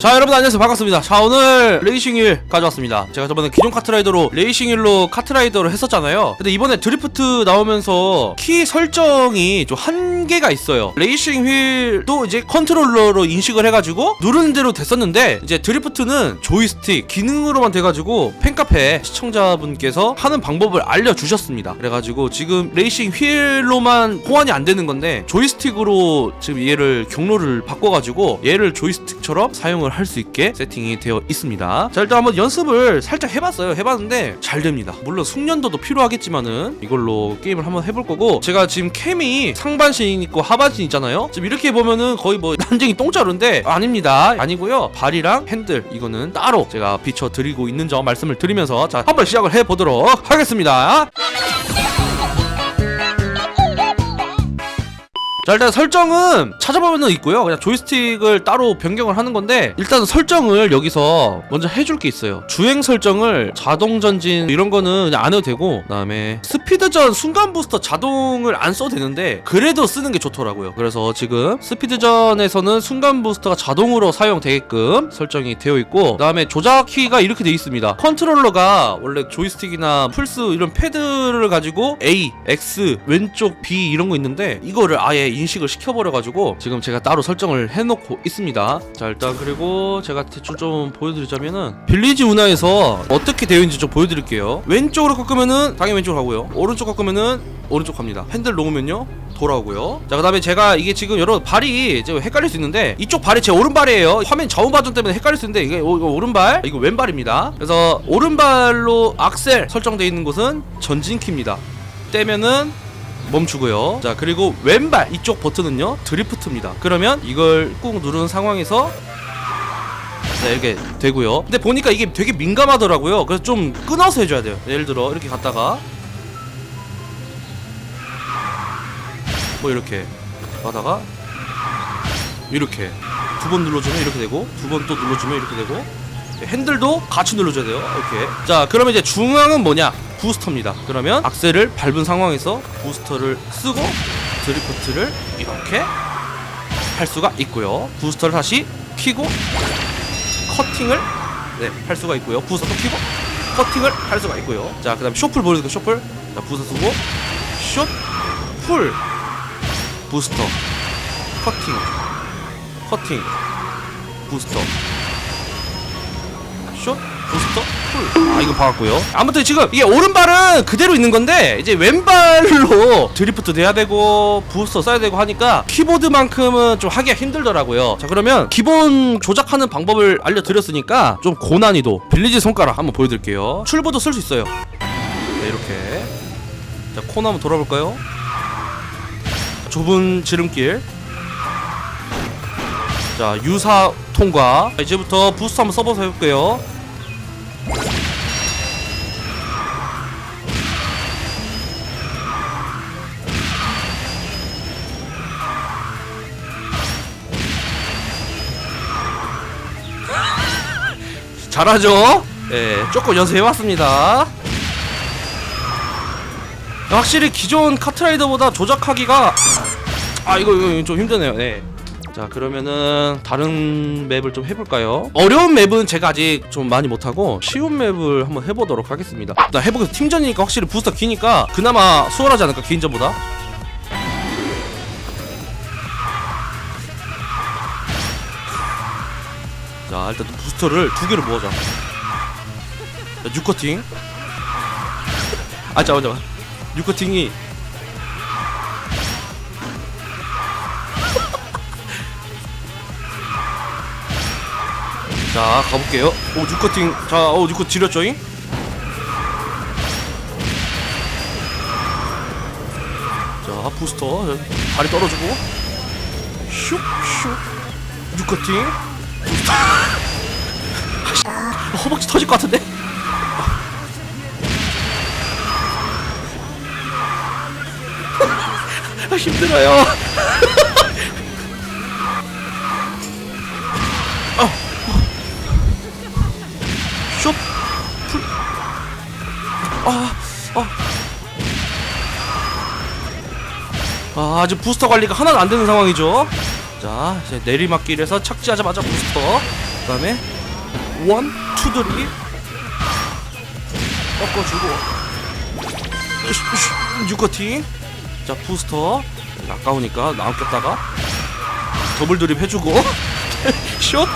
자 여러분 안녕하세요. 반갑습니다. 자 오늘 레이싱 1 가져왔습니다. 제가 저번에 기존 카트라이더로 레이싱 1로 카트라이더를 했었잖아요. 근데 이번에 드리프트 나오면서 키 설정이 좀 한계가 있어요. 레이싱 휠도 이제 컨트롤러로 인식을 해가지고 누르는 대로 됐었는데 이제 드리프트는 조이스틱 기능으로만 돼가지고 팬카페 시청자분께서 하는 방법을 알려주셨습니다. 그래가지고 지금 레이싱 휠로만 호환이 안 되는 건데 조이스틱으로 지금 얘를 경로를 바꿔가지고 얘를 조이스틱처럼 사용을 할 수 있게 세팅이 되어 있습니다. 자 일단 한번 연습을 살짝 해봤어요. 해봤는데 잘 됩니다. 물론 숙련도도 필요하겠지만은 이걸로 게임을 한번 해볼 거고 제가 지금 캠이 상반신 있고 하반신 있잖아요. 지금 이렇게 보면은 거의 뭐 난쟁이 똥자루인데 아닙니다. 아니고요. 발이랑 핸들 이거는 따로 제가 비춰 드리고 있는 점 말씀을 드리면서 자 한번 시작을 해보도록 하겠습니다. 자 일단 설정은 찾아보면은 있고요. 그냥 조이스틱을 따로 변경을 하는 건데 일단 설정을 여기서 먼저 해줄 게 있어요. 주행 설정을 자동 전진 이런 거는 그냥 안 해도 되고 그 다음에 스피드전 순간 부스터 자동을 안 써도 되는데 그래도 쓰는 게 좋더라고요. 그래서 지금 스피드전에서는 순간 부스터가 자동으로 사용되게끔 설정이 되어 있고 그 다음에 조작 키가 이렇게 돼 있습니다. 컨트롤러가 원래 조이스틱이나 플스 이런 패드를 가지고 A, X, 왼쪽 B 이런 거 있는데 이거를 아예 인식을 시켜버려가지고 지금 제가 따로 설정을 해놓고 있습니다. 자 일단 그리고 제가 대충 좀 보여드리자면은 빌리지 운하에서 어떻게 되어 있는지 좀 보여드릴게요. 왼쪽으로 꺾으면은 당연히 왼쪽으로 가고요. 오른쪽 꺾으면은 오른쪽 갑니다. 핸들 놓으면요. 돌아오고요. 자, 그 다음에 제가 이게 지금 여러 발이 이제 헷갈릴 수 있는데 이쪽 발이 제 오른발이에요. 화면 좌우 바전 때문에 헷갈릴 수 있는데 이게 오, 오른발, 이거 왼발입니다. 그래서 오른발로 악셀 설정되어 있는 곳은 전진키입니다. 떼면은 멈추고요. 자, 그리고 왼발 이쪽 버튼은요. 드리프트입니다. 그러면 이걸 꾹 누르는 상황에서 네, 이렇게 되고요. 근데 보니까 이게 되게 민감하더라고요. 그래서 좀 끊어서 해줘야 돼요. 예를 들어 이렇게 갔다가 뭐 이렇게 가다가 이렇게 두 번 눌러주면 이렇게 되고 두 번 또 눌러주면 이렇게 되고 핸들도 같이 눌러줘야 돼요. 이렇게 자 그러면 이제 중앙은 뭐냐? 부스터입니다. 그러면 악셀을 밟은 상황에서 부스터를 쓰고 드리프트를 이렇게 할 수가 있고요. 부스터를 다시 키고 커팅을 네, 할 수가 있고요. 부스터 또 키고 커팅을 할 수가 있고요. 자, 그다음 쇼플 보여드릴게요. 쇼플. 자, 부스터 쓰고 숏, 풀, 부스터, 커팅, 커팅, 부스터, 숏, 부스터, 풀. 아, 이거 봐갖고요. 아무튼 지금 이게 오른발은 그대로 있는 건데 이제 왼발로 드리프트 돼야 되고 부스터 써야 되고 하니까 키보드만큼은 좀 하기가 힘들더라고요. 자, 그러면 기본 조작하는 방법을 알려드렸으니까 좀 고난이도 빌리지 손가락 한번 보여드릴게요. 출보도 쓸 수 있어요. 네, 이렇게. 자, 코너 한번 돌아볼까요? 좁은 지름길. 자, 유사 통과. 자, 이제부터 부스터 한번 써봐서 해볼게요. 잘하죠? 예, 조금 연습해봤습니다. 확실히 기존 카트라이더보다 조작하기가 아 이거, 이거 좀 힘드네요. 네. 자 그러면은 다른 맵을 좀 해볼까요? 어려운 맵은 제가 아직 좀 많이 못하고 쉬운 맵을 한번 해보도록 하겠습니다. 나 해보겠습니다. 팀전이니까 확실히 부스터 기니까 그나마 수월하지 않을까 개인전보다. 자 일단 부스터를 두 개를 모아자. 자, 뉴커팅. 아 잠깐 잠깐. 뉴커팅이 자 가볼게요. 오 뉴커팅. 자오 뉴커 지렸죠잉? 자 부스터. 다리 떨어지고. 슉슉. 뉴커팅. 부스터. 허벅지 터질 것 같은데? 아, 힘들어요 아, 아, 아, 아직 부스터 관리가 하나도 안 되는 상황이죠. 자, 이제 내리막길에서 착지하자마자 부스터. 그 다음에 원, 투, 드리 꺾어주고 뉴커팅 자 부스터 아까우니까 나웃겼다가 더블 드립 해주고 슛 어,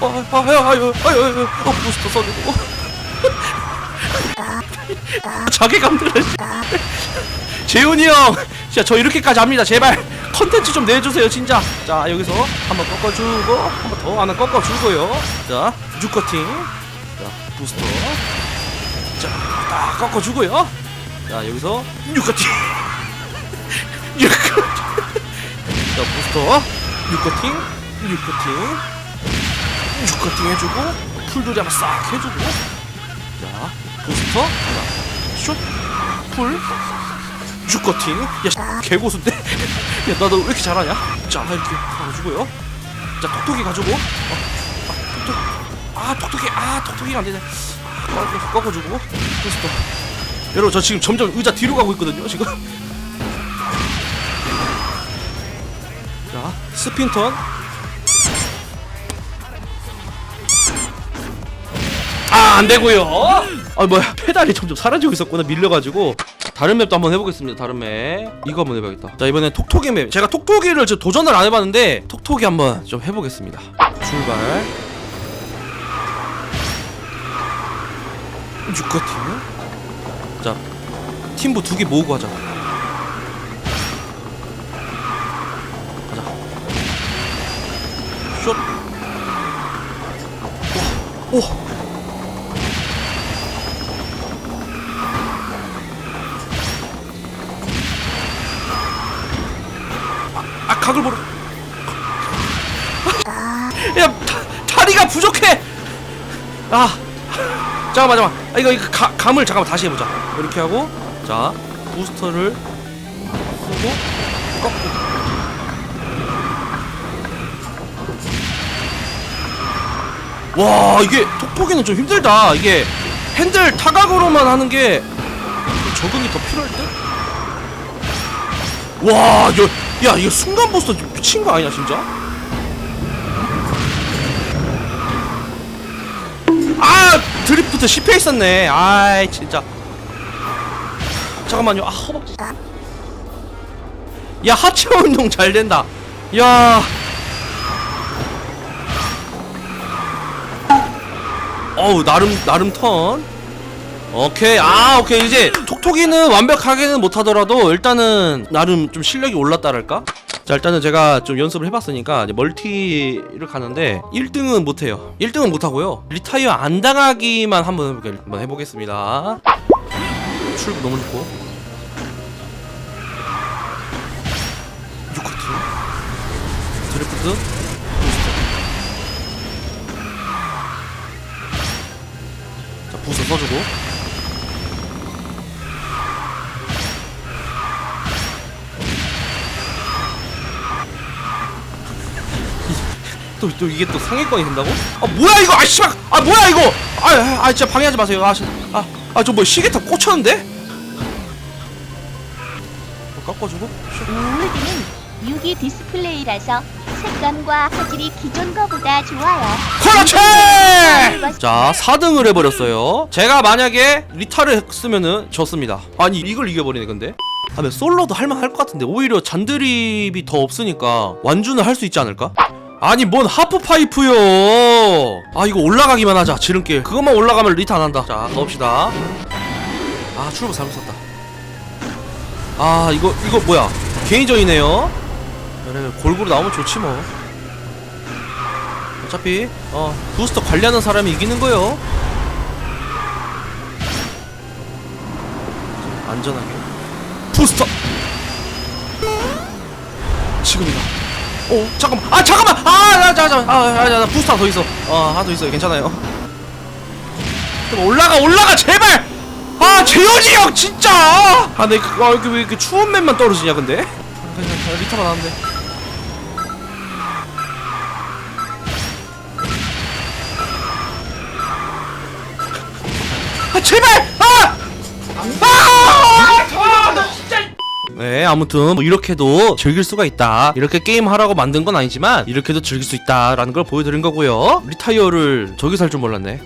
어, 아, 아유, 아유, 아유, 아유, 어, 부스터 써주고 자괴감 들어 재훈이 형 진짜 저 이렇게까지 합니다. 제발 컨텐츠 좀 내주세요 진짜. 자 여기서 한번 꺾어주고 한 번 더 하나 꺾어주고요. 자 뉴커팅. 자 부스터. 자딱 꺾어주고요. 자 여기서 뉴커팅. 뉴커팅 자 부스터. 뉴커팅 뉴커팅. 뉴커팅 해주고 풀돌이 한번 싹 해주고. 자 부스터? 슛풀? 뉴커팅? 야 개고수인데? 야나너왜 이렇게 잘하냐? 자 이렇게 가주고요. 자 톡톡이 가지고. 어, 아, 톡톡. 아 톡톡이 아 톡톡이가 안 되네. 아, 꺾어, 꺾어주고. 부스터. 여러분 저 지금 점점 의자 뒤로 가고 있거든요 지금. 자 스핀턴. 아 안되고요 아 뭐야. 페달이 점점 사라지고 있었구나. 밀려가지고. 다른 맵도 한번 해보겠습니다 다른 맵. 이거 한번 해봐야겠다. 자 이번엔 톡톡이 맵. 제가 톡톡이를 저 도전을 안 해봤는데 톡톡이 한번 좀 해보겠습니다. 출발. 육커팅 자 팀부 두 개 모으고 하자. 가자. 슛 오, 오. 각을 보러 야 다, 다리가 부족해! 아 잠깐만 잠깐만. 아, 이거 이거 가, 감을 잠깐만 다시 해보자. 이렇게 하고 자 부스터를 쓰고 꺾고. 와 이게 톡톡이는 좀 힘들다. 이게 핸들 타각으로만 하는 게 적응이 더 필요할 듯? 와, 야, 야, 이거 순간 보스터 미친 거 아니야, 진짜? 아, 드리프트 실패 있었네. 아이, 진짜. 잠깐만요. 아, 허벅지. 야, 하체 운동 잘 된다. 야. 어우, 나름 나름 턴. 오케이. 아 오케이. 이제 톡톡이는 완벽하게는 못하더라도 일단은 나름 좀 실력이 올랐다랄까? 자 일단은 제가 좀 연습을 해봤으니까 멀티를 가는데 1등은 못해요. 1등은 못하고요. 리타이어 안 당하기만 한번 해볼게 한번 해보겠습니다. 출구 너무 좋고. 6커트. 드리프트. 자 부서 써주고 또, 또 이게 또 상위권이 된다고? 아 뭐야 이거 아 씨발 아 뭐야 이거 아, 아, 아 진짜 방해하지 마세요 아아아저 뭐 시계탑 꽂혔는데? 어, 깎아주고 우드는 6기 디스플레이라서 색감과 화질이 기존 거보다 좋아요. 그렇지! 자 4등을 해버렸어요 제가 만약에 리타를 했으면은 졌습니다 아니 이걸 이겨버리네 근데 하면 솔로도 할만할 것 같은데 오히려 잔드립이 더 없으니까 완주는 할 수 있지 않을까? 아니 뭔 하프파이프요? 아 이거 올라가기만 하자 지름길. 그것만 올라가면 리타 안 한다. 자 가봅시다. 아 출구 잘못 썼다. 아 이거 이거 뭐야? 개인전이네요? 그래 골고루 나오면 좋지 뭐. 어차피 어 부스터 관리하는 사람이 이기는 거요. 안전하게. 부스터! 지금이다. 오 잠깐만! 아 잠깐만 아나 잠깐만 아나 부스터 하나 더 있어. 어 하나 더 있어요. 괜찮아요. 좀 올라가 올라가 제발! 아 재현이 형 진짜! 아내 그, 아, 이렇게 왜 이렇게 추운 맵만 떨어지냐 근데? 그냥 리타만 하는데 아 제발 네 아무튼 뭐 이렇게도 즐길 수가 있다. 이렇게 게임 하라고 만든 건 아니지만 이렇게도 즐길 수 있다라는 걸 보여드린 거고요. 리타이어를 저기서 할 줄 몰랐네